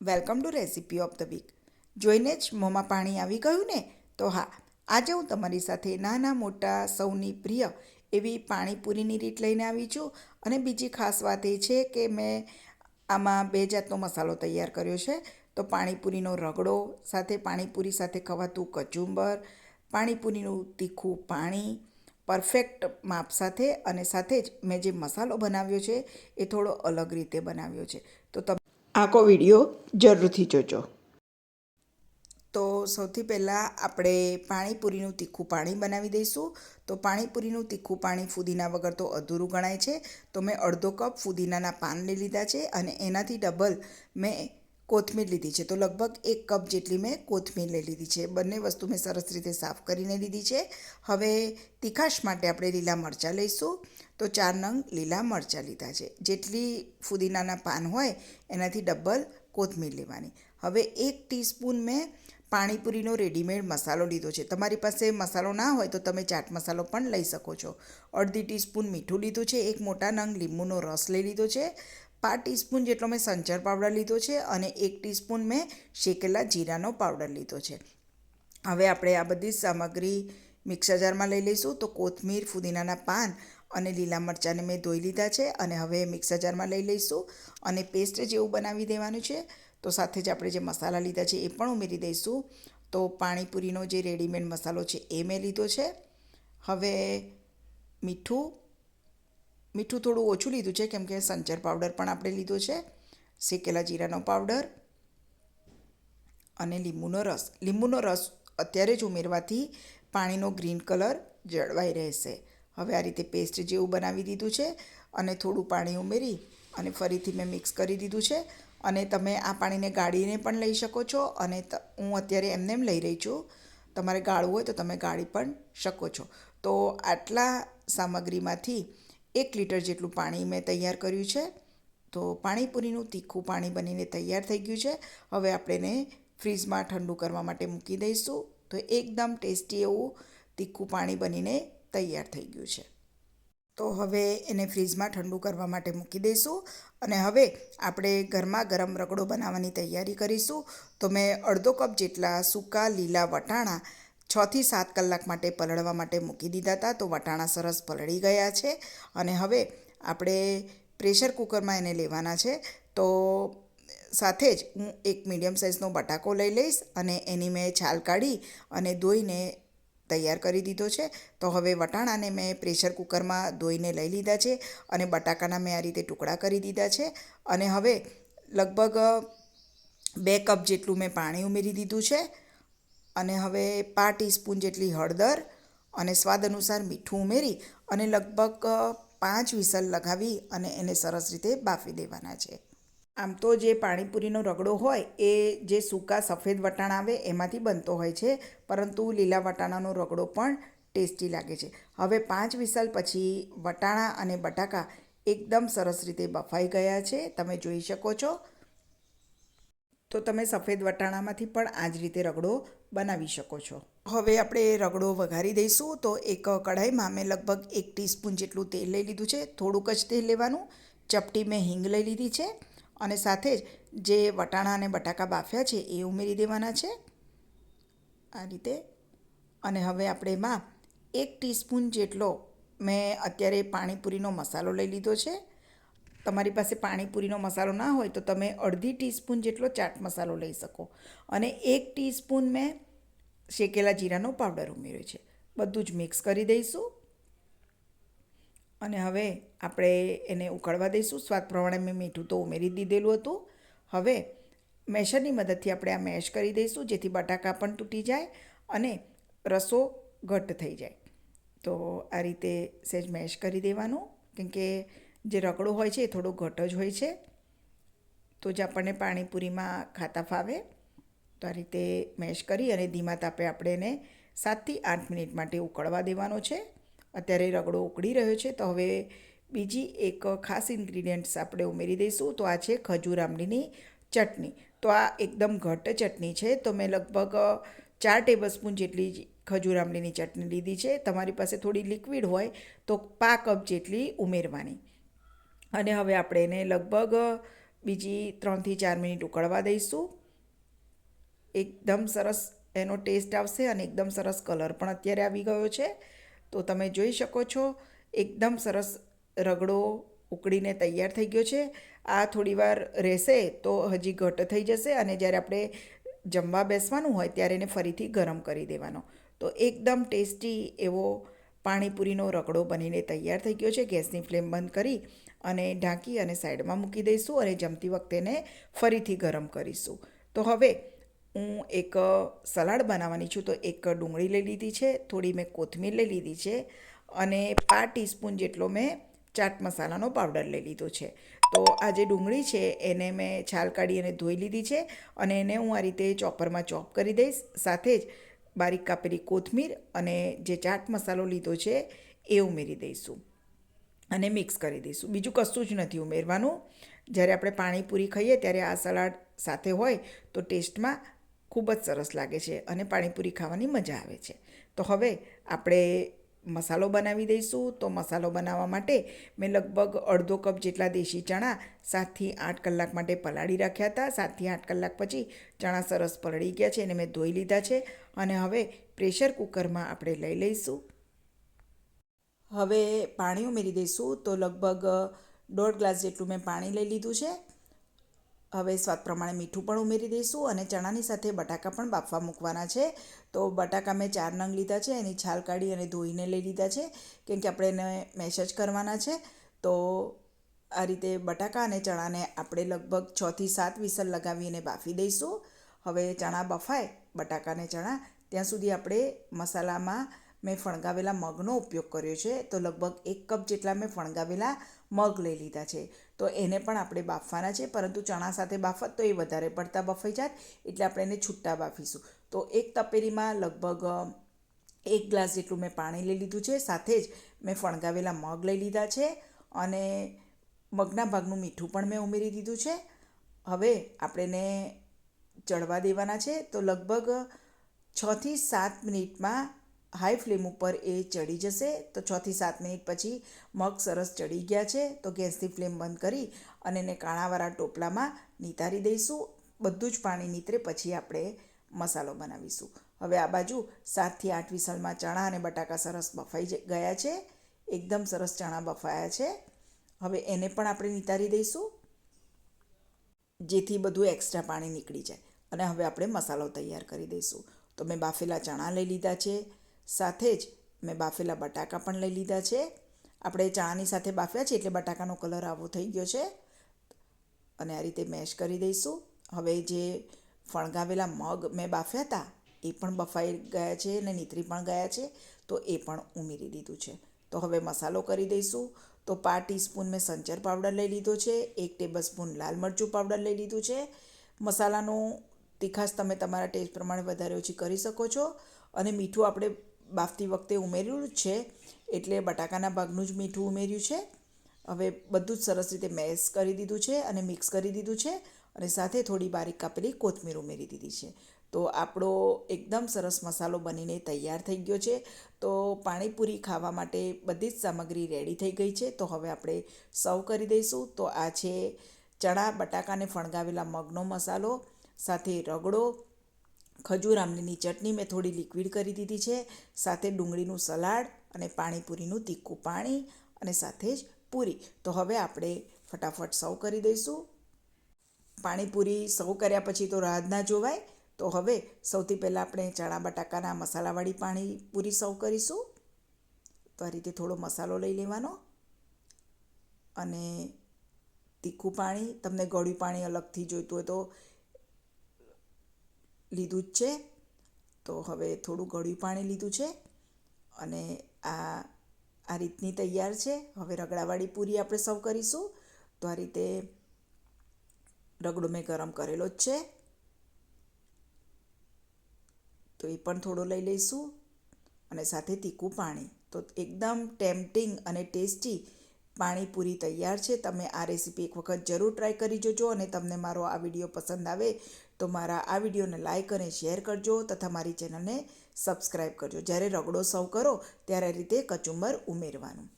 Welcome to recipe of the week. જોઈને જ મોંમાં પાણી આવી ગયું ને? તો હા, આજે હું તમારી સાથે નાના મોટા સૌની પ્રિય એવી પાણીપુરીની રીત લઈને આવી છું અને બીજી ખાસ વાત એ છે કે મેં આમાં બે જાતનો મસાલો તૈયાર કર્યો છે. તો પાણીપુરીનો રગડો, સાથે પાણીપુરી સાથે ખવાતું કચુંબર, પાણીપુરીનું તીખું પાણી, પરફેક્ટ માપ સાથે અને સાથે જ મેં જે મસાલો બનાવ્યો છે એ થોડો અલગ રીતે બનાવ્યો છે. તો તમે આખો વીડિયો જરૂરથી જોજો. તો સૌથી પહેલાં આપણે પાણીપુરીનું તીખું પાણી બનાવી દઈશું. તો પાણીપુરીનું તીખું પાણી ફુદીના વગર તો અધૂરું ગણાય છે. તો મેં અડધો કપ ફુદીનાના પાન લઈ લીધા છે અને એનાથી ડબલ મેં કોથમીર લીધી છે. તો લગભગ એક કપ જેટલી મેં કોથમીર લઈ લીધી છે. બંને વસ્તુ મેં સરસ રીતે સાફ કરીને લીધી છે. હવે તીખાશ માટે આપણે લીલા મરચાં લઈશું. તો ચાર નંગ લીલા મરચાં લીધા છે. જેટલી ફુદીનાના પાન હોય એનાથી ડબલ કોથમીર લેવાની. હવે એક ટીસ્પૂન મેં પાણીપુરીનો રેડીમેડ મસાલો લીધો છે. તમારી પાસે મસાલો ના હોય તો તમે ચાટ મસાલો પણ લઈ શકો છો. અડધી ટીસ્પૂન મીઠું લીધું છે. એક મોટા નંગ લીંબુનો રસ લઈ લીધો છે. પાંચ ટીસ્પૂન જેટલો મેં સંચર પાવડર લીધો છે અને એક ટીસ્પૂન મેં શેકેલા જીરાનો પાવડર લીધો છે. હવે આપણે આ બધી સામગ્રી મિક્સર જારમાં લઈ લઈશું. તો કોથમીર, ફુદીનાના પાન અને લીલા મરચાંને મેં ધોઈ લીધા છે અને હવે મિક્સર જારમાં લઈ લઈશું અને પેસ્ટ જેવું બનાવી દેવાનું છે. તો સાથે જ આપણે જે મસાલા લીધા છે એ પણ ઉમેરી દઈશું. તો પાણીપુરીનો જે રેડીમેડ મસાલો છે એ મેં લીધો છે. હવે મીઠું મીઠું થોડું ઓછું લીધું છે કેમ કે સંચર પાવડર પણ આપણે લીધો છે. શેકેલા જીરાનો પાવડર અને લીંબુનો રસ. લીંબુનો રસ અત્યારે જ ઉમેરવાથી પાણીનો ગ્રીન કલર જળવાઈ રહેશે. હવે આ રીતે પેસ્ટ જેવું બનાવી દીધું છે અને થોડું પાણી ઉમેરી અને ફરીથી મેં મિક્સ કરી દીધું છે અને તમે આ પાણીને ગાળીને પણ લઈ શકો છો અને હું અત્યારે એમને એમ લઈ રહી છું. તમારે ગાળવું હોય તો તમે ગાળી પણ શકો છો. તો આટલા સામગ્રીમાંથી એક લીટર જેટલું પાણી મેં તૈયાર કર્યું છે. તો પાણીપુરીનું તીખું પાણી બનીને તૈયાર થઈ ગયું છે. હવે આપણે એને ફ્રીજમાં ઠંડુ કરવા માટે મૂકી દઈશું. તો એકદમ ટેસ્ટી એવું તીખું પાણી બનીને તૈયાર થઈ ગયું છે. તો હવે એને ફ્રીજમાં ઠંડુ કરવા માટે મૂકી દઈશું અને હવે આપણે ઘરમાં ગરમ રગડો બનાવવાની તૈયારી કરીશું. તો મેં અડધો કપ જેટલા સૂકા લીલા વટાણા છથી સાત કલાક માટે પલળવા માટે મૂકી દીધા હતા. તો વટાણા સરસ પલળી ગયા છે અને હવે આપણે પ્રેશર કુકરમાં એને લેવાના છે. તો સાથે જ હું એક મીડિયમ સાઇઝનો બટાકો લઈ લઈશ અને એની મેં છાલ કાઢી અને ધોઈને તૈયાર કરી દીધો છે. તો હવે વટાણાને મેં પ્રેશર કુકરમાં ધોઈને લઈ લીધા છે અને બટાકાના મેં આ રીતે ટુકડા કરી દીધા છે. અને હવે લગભગ બે કપ જેટલું મેં પાણી ઉમેરી દીધું છે. અને હવે પાંચ ટીસ્પૂન જેટલી હળદર અને સ્વાદ અનુસાર મીઠું ઉમેરી અને લગભગ પાંચ વિસલ લગાવી અને એને સરસ રીતે બાફી દેવાના છે. આમ તો જે પાણીપુરીનો રગડો હોય, એ જે સૂકા સફેદ વટાણા આવે, એમાંથી બનતો હોય છે. પરંતુ લીલા વટાણાનો રગડો પણ ટેસ્ટી લાગે છે. હવે પાંચ વિસલ પછી વટાણા અને બટાકા એકદમ સરસ રીતે બફાઈ ગયા છે. તમે જોઈ શકો છો. તો તમે સફેદ વટાણામાંથી પણ આ જ રીતે રગડો બનાવી શકો છો. હવે આપણે રગડો વઘારી દઈશું. તો એક કઢાઈમાં મેં લગભગ એક ટીસ્પૂન જેટલું તેલ લઈ લીધું છે. થોડુંક જ તેલ લેવાનું. ચપટી મેં હિંગ લઈ લીધી છે. અને સાથે જ જે વટાણા અને બટાકા બાફ્યા છે એ ઉમેરી દેવાના છે. આ રીતે. અને હવે આપણે એમાં એક ટીસ્પૂન જેટલો મેં અત્યારે પાણીપુરીનો મસાલો લઈ લીધો છે. તમારી પાસે પાણીપુરીનો મસાલો ના હોય તો તમે અડધી ટીસ્પૂન જેટલો ચાટ મસાલો લઈ શકો. અને એક ટીસ્પૂન મેં શેકેલા જીરાનો પાવડર ઉમેર્યો છે. બધું જ મિક્સ કરી દઈશું. અને હવે આપણે એને ઉકળવા દઈશું. સ્વાદ પ્રમાણે મેં મીઠું તો ઉમેરી દીધેલું હતું. હવે મેશરની મદદથી આપણે આ મેશ કરી દઈશું, જેથી બટાકા પણ તૂટી જાય અને રસો ઘટ્ટ થઈ જાય. તો આ રીતે સહેજ મેશ કરી દેવાનું. કેમ કે જે રગડો હોય છે એ થોડો ઘટ જ હોય છે. તો જ આપણને પાણીપુરીમાં ખાતા ફાવે. તો આ રીતે મેશ કરી અને ધીમા તાપે આપણે એને સાતથી આઠ મિનિટ માટે ઉકળવા દેવાનો છે. અત્યારે રગડો ઉકળી રહ્યો છે. તો હવે બીજી એક ખાસ ઇન્ગ્રીડિયન્ટ્સ આપણે ઉમેરી દઈશું. તો આ છે ખજૂર આંબલીની ચટણી. તો આ એકદમ ઘટ્ટ ચટણી છે. તો મેં લગભગ ચાર ટેબલ સ્પૂન જેટલી ખજૂર આંબલીની ચટણી લીધી છે. તમારી પાસે થોડી લિક્વિડ હોય તો પા કપ જેટલી ઉમેરવાની. અને હવે આપણે એને લગભગ બીજી ત્રણથી ચાર મિનિટ ઉકળવા દઈશું. એકદમ સરસ એનો ટેસ્ટ આવશે અને એકદમ સરસ કલર પણ અત્યારે આવી ગયો છે. તો તમે જોઈ શકો છો, એકદમ સરસ રગડો ઉકળીને તૈયાર થઈ ગયો છે. આ થોડીવાર રહેશે તો હજી ઘટ થઈ જશે અને જ્યારે આપણે જમવા બેસવાનું હોય ત્યારે એને ફરીથી ગરમ કરી દેવાનો. તો એકદમ ટેસ્ટી એવો પાણીપુરીનો રગડો બનીને તૈયાર થઈ ગયો છે. ગેસની ફ્લેમ બંધ કરી અને ઢાંકી અને સાઈડમાં મૂકી દઈશું અને જમતી વખતે એને ફરીથી ગરમ કરીશું. તો હવે હું એક સલાડ બનાવવાની છું, તો એક ડુંગળી લઈ લીધી છે, થોડી મેં કોથમીર લઈ લીધી છે અને પાંચ ટીસ્પૂન જેટલો મેં ચાટ મસાલાનો પાવડર લઈ લીધો છે. તો આ જે ડુંગળી છે, એને મેં છાલ કાઢી અને ધોઈ લીધી છે અને એને હું આ રીતે ચોપરમાં ચોપ કરી દઈશ. સાથે જ બારીક કાપેલી કોથમીર અને જે ચાટ મસાલો લીધો છે, એ ઉમેરી દઈશું અને મિક્સ કરી દઈશું. બીજું કશું જ નથી ઉમેરવાનું. જ્યારે આપણે પાણીપુરી ખાઈએ, ત્યારે આ સલાડ સાથે હોય, તો ટેસ્ટમાં ખૂબ જ સરસ લાગે છે અને પાણીપુરી ખાવાની મજા આવે છે. તો હવે આપણે મસાલો બનાવી દઈશું. તો મસાલો બનાવવા માટે મેં લગભગ અડધો કપ જેટલા દેશી ચણા સાતથી આઠ કલાક માટે પલાળી રાખ્યા હતા. સાતથી આઠ કલાક પછી ચણા સરસ પલળી ગયા છે એને મેં ધોઈ લીધા છે. અને હવે પ્રેશર કુકરમાં આપણે લઈ લઈશું. હવે પાણી ઉમેરી દઈશું. તો લગભગ દોઢ ગ્લાસ જેટલું મેં પાણી લઈ લીધું છે. હવે સ્વાદ પ્રમાણે મીઠું પણ ઉમેરી દઈશું અને ચણાની સાથે બટાકા પણ બાફવા મૂકવાના છે. તો બટાકા મેં ચાર નંગ લીધા છે, એની છાલ કાઢી અને ધોઈને લઈ લીધા છે, કેમ કે આપણે એને મેશ જ કરવાના છે. તો આ રીતે બટાકા અને ચણાને આપણે લગભગ છથી સાત વિસલ લગાવીને બાફી દઈશું. હવે ચણા બફાય, બટાકા અને ચણા, ત્યાં સુધી આપણે મસાલામાં મેં ફણગાવેલા મગનો ઉપયોગ કર્યો છે. તો લગભગ એક કપ જેટલા મેં ફણગાવેલા મગ લઈ લીધા છે. તો એને પણ આપણે બાફવાના છે. પરંતુ ચણા સાથે બાફત તો એ વધારે પડતા બફાઈ જાય એટલે આપણે એને છૂટા બાફીશું. તો એક તપેલીમાં લગભગ એક ગ્લાસ જેટલું મેં પાણી લઈ લીધું છે. સાથે જ મેં ફણગાવેલા મગ લઈ લીધા છે અને મગના ભાગનું મીઠું પણ મેં ઉમેરી દીધું છે. હવે આપણે ચડવા દેવાના છે. તો લગભગ છથી સાત મિનિટમાં હાઈ ફ્લેમ ઉપર એ ચડી જશે. તો છથી સાત મિનિટ પછી મગ સરસ ચડી ગયા છે. તો ગેસની ફ્લેમ બંધ કરી અને એને કાણાવાળા ટોપલામાં નિતારી દઈશું. બધું જ પાણી નીતરે પછી આપણે મસાલો બનાવીશું. હવે આ બાજુ સાતથી આઠ વિસલમાં ચણા અને બટાકા સરસ બફાઈ ગયા છે. એકદમ સરસ ચણા બફાયા છે. હવે એને પણ આપણે નિતારી દઈશું. જેથી બધું એક્સ્ટ્રા પાણી નીકળી જાય. અને હવે આપણે મસાલો તૈયાર કરી દઈશું. તો મેં બાફેલા ચણા લઈ લીધા છે. સાથે જ મેં બાફેલા બટાકા પણ લઈ લીધા છે. આપણે ચણાની સાથે બાફ્યા છે એટલે બટાકાનો કલર આવો થઈ ગયો છે. અને આ રીતે મેશ કરી દઈશું. હવે જે ફણગાવેલા મગ મેં બાફ્યા હતા, એ પણ બફાઈ ગયા છે અને નીતરી પણ ગયા છે, તો એ પણ ઉમેરી દીધું છે. તો હવે મસાલો કરી દઈશું. તો પાંચ ટીસ્પૂન મેં સંચર પાવડર લઈ લીધો છે, એક ટેબલ સ્પૂન લાલ મરચું પાવડર લઈ લીધું છે. મસાલાનું તીખાશ તમે તમારા ટેસ્ટ પ્રમાણે વધારે ઓછી કરી શકો છો. અને મીઠું આપણે બાફતી વખતે ઉમેર્યું જ છે, એટલે બટાકાના ભાગનું જ મીઠું ઉમેર્યું છે. હવે બધું જ સરસ રીતે મેશ કરી દીધું છે અને મિક્સ કરી દીધું છે અને સાથે થોડી બારીક કાપેલી કોથમીર ઉમેરી દીધી છે. તો આપણો એકદમ સરસ મસાલો બનીને તૈયાર થઈ ગયો છે. તો પાણીપુરી ખાવા માટે બધી જ સામગ્રી રેડી થઈ ગઈ છે. તો હવે આપણે સર્વ કરી દઈશું. તો આ છે ચણા, બટાકાને ફણગાવેલા મગનો મસાલો, સાથે રગડો ખજૂર આમલીની ચટણી મેં થોડી લિક્વિડ કરી દીધી છે, સાથે ડુંગળીનું સલાડ અને પાણીપુરીનું તીખું પાણી અને સાથે જ પૂરી. તો હવે આપણે ફટાફટ સર્વ કરી દઈશું. પાણીપુરી સર્વ કર્યા પછી તો રાહ ના જોવાય. તો હવે સૌથી પહેલાં આપણે ચણા બટાકાના મસાલાવાળી પાણીપુરી સર્વ કરીશું. તો આ રીતે થોડો મસાલો લઈ લેવાનો અને તીખું પાણી, તમને ગળ્યું પાણી અલગથી જોઈતું હોય તો લીધું જ છે. તો હવે થોડું ગળ્યું પાણી લીધું છે અને આ આ રીતની તૈયાર છે. હવે રગડાવાળી પૂરી આપણે સર્વ કરીશું. તો આ રીતે રગડો મેં ગરમ કરેલો જ છે. તો એ પણ થોડો લઈ લઈશું અને સાથે તીખું પાણી. તો એકદમ ટેમ્પટિંગ અને ટેસ્ટી પાણીપુરી તૈયાર છે. તમે આ રેસીપી એક વખત જરૂર ટ્રાય કરી જોજો અને તમને મારો આ વીડિયો પસંદ આવે તો મારા આ વિડીયોને લાઇક અને શેર કરજો તથા મારી ચેનલને સબસ્ક્રાઈબ કરજો. જ્યારે રગડો સર્વ કરો, ત્યારે રીતે કચુંબર ઉમેરવાનું.